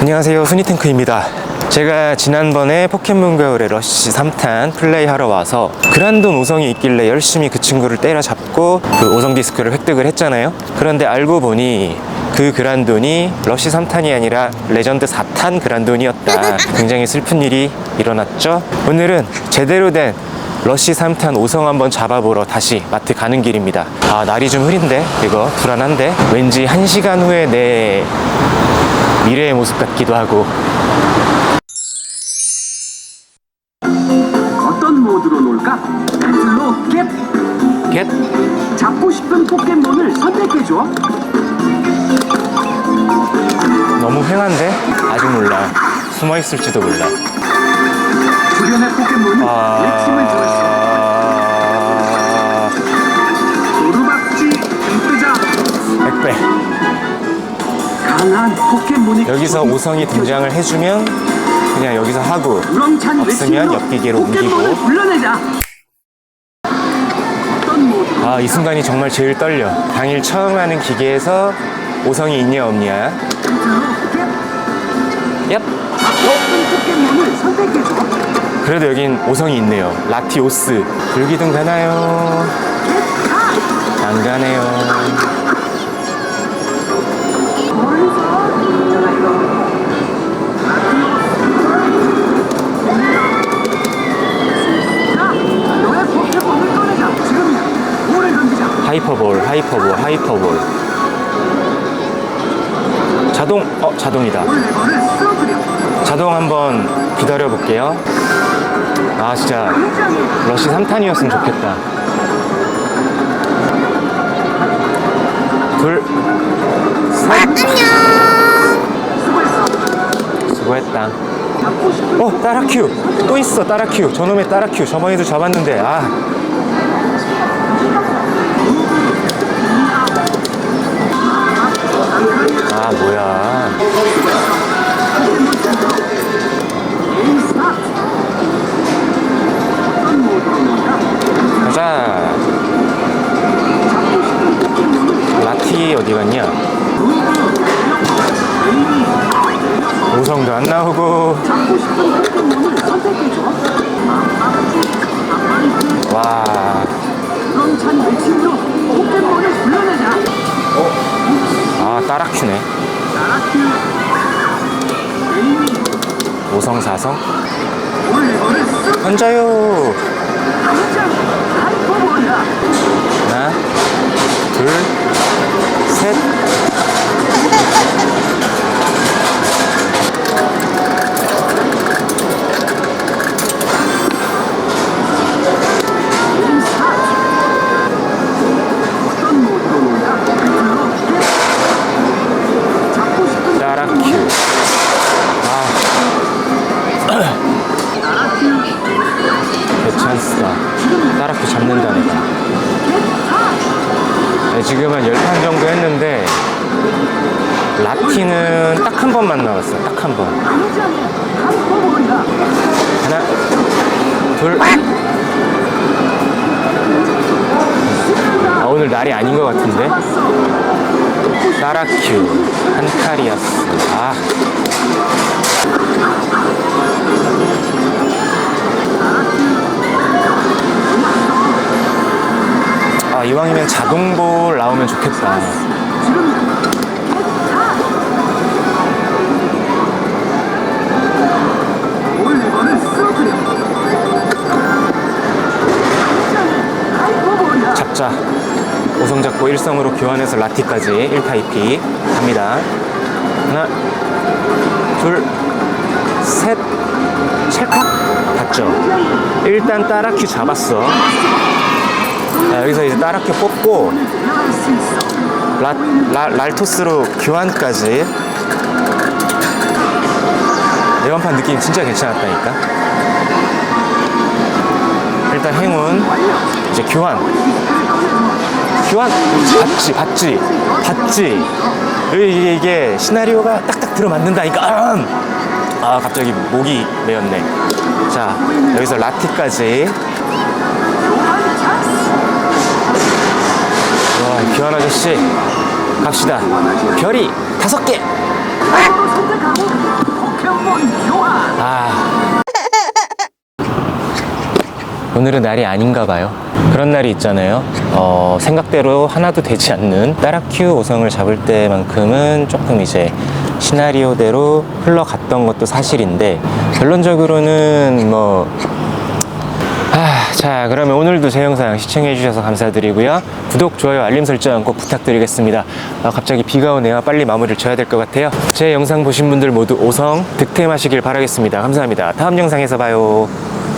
안녕하세요. 순이탱크입니다. 제가 지난번에 포켓몬 겨울의 러쉬 3탄 플레이하러 와서 그란돈 오성이 있길래 열심히 그 친구를 때려잡고 그 오성 디스크를 획득을 했잖아요. 그런데 알고 보니 그 그란돈이 러쉬 3탄이 아니라 레전드 4탄 그란돈이었다. 굉장히 슬픈 일이 일어났죠. 오늘은 제대로 된 러쉬 3탄 오성 한번 잡아보러 다시 마트 가는 길입니다. 아 날이 좀 흐린데? 이거 불안한데? 왠지 1시간 후에 내 미래의 모습 같기도 하고 어떤 모드로 놀까? 배틀로 겟! 겟 잡고 싶은 포켓몬을 선택해줘. 너무 횡한데 아직 몰라 숨어 있을지도 몰라 주변의 포켓몬이 외침을 들었어. 강한 포켓몬의 여기서 오성이. 등장을 해주면 그냥 여기서 하고 우렁찬 없으면 외침으로 옆기계로 포켓몬을 옮기고. 불러내자. 어떤 모드? 아 이 순간이 정말 제일 떨려 당일 처음 하는 기계에서 오성이 있냐 없냐! 얍 포켓몬을 선택해줘. 그래도 여긴 오성이 있네요 라티오스 불기둥 가나요! 안 가네요 하이퍼볼 하이퍼볼 하이퍼볼. 자동 어 자동이다. 자동 한번 기다려 볼게요. 아 진짜 러시 3탄이었으면 좋겠다. 둘 수고했어. 수고했다. 어 따라큐. 또 있어 따라큐. 저놈의 따라큐. 저번에도 잡았는데 아 아, 뭐야. 가자. 라티 어디 갔냐? 오성도 안 나오고. 와. 아, 따라큐네. 나라큐. 에이미. 오성 사성. 올레버를 쓱. 던져요. 당장 하이퍼볼이야. 하나, 둘, 셋. 지금 한 10판 정도 했는데, 라티는 딱 한 번만 나왔어. 딱한 번. 당장에 하이퍼볼이야. 하나, 둘. 아, 오늘 날이 아닌 것 같은데? 따라큐, 한카리아스. 아. 이왕이면 자동볼 나오면 좋겠다. 잡자. 오성 잡고 일성으로 교환해서 라티까지 1타입이 갑니다. 하나, 둘, 셋, 찰칵 갔죠. 일단 따라큐 잡았어. 자, 여기서 이제 따라큐 뽑고. 라, 라, 랄토스로 교환까지. 이번 판 느낌 진짜 괜찮았다니까. 일단 행운. 이제 교환. 교환 봤지 봤지 봤지 이게, 이게 시나리오가 딱딱 들어맞는다니까 아, 아 갑자기 목이 메었네 자 여기서 라티까지 교환 아저씨 갑시다. 별이 다섯 개. 아. 오늘은 날이 아닌가 봐요. 그런 날이 있잖아요. 어, 생각대로 하나도 되지 않는 따라큐 오성을 잡을 때만큼은 조금 이제 시나리오대로 흘러갔던 것도 사실인데 결론적으로는 뭐 아, 자, 그러면 오늘도 제 영상 시청해 주셔서 감사드리고요. 구독, 좋아요, 알림 설정 꼭 부탁드리겠습니다. 아, 갑자기 비가 오네요. 빨리 마무리를 져야 될 것 같아요. 제 영상 보신 분들 모두 오성 득템하시길 바라겠습니다. 감사합니다. 다음 영상에서 봐요.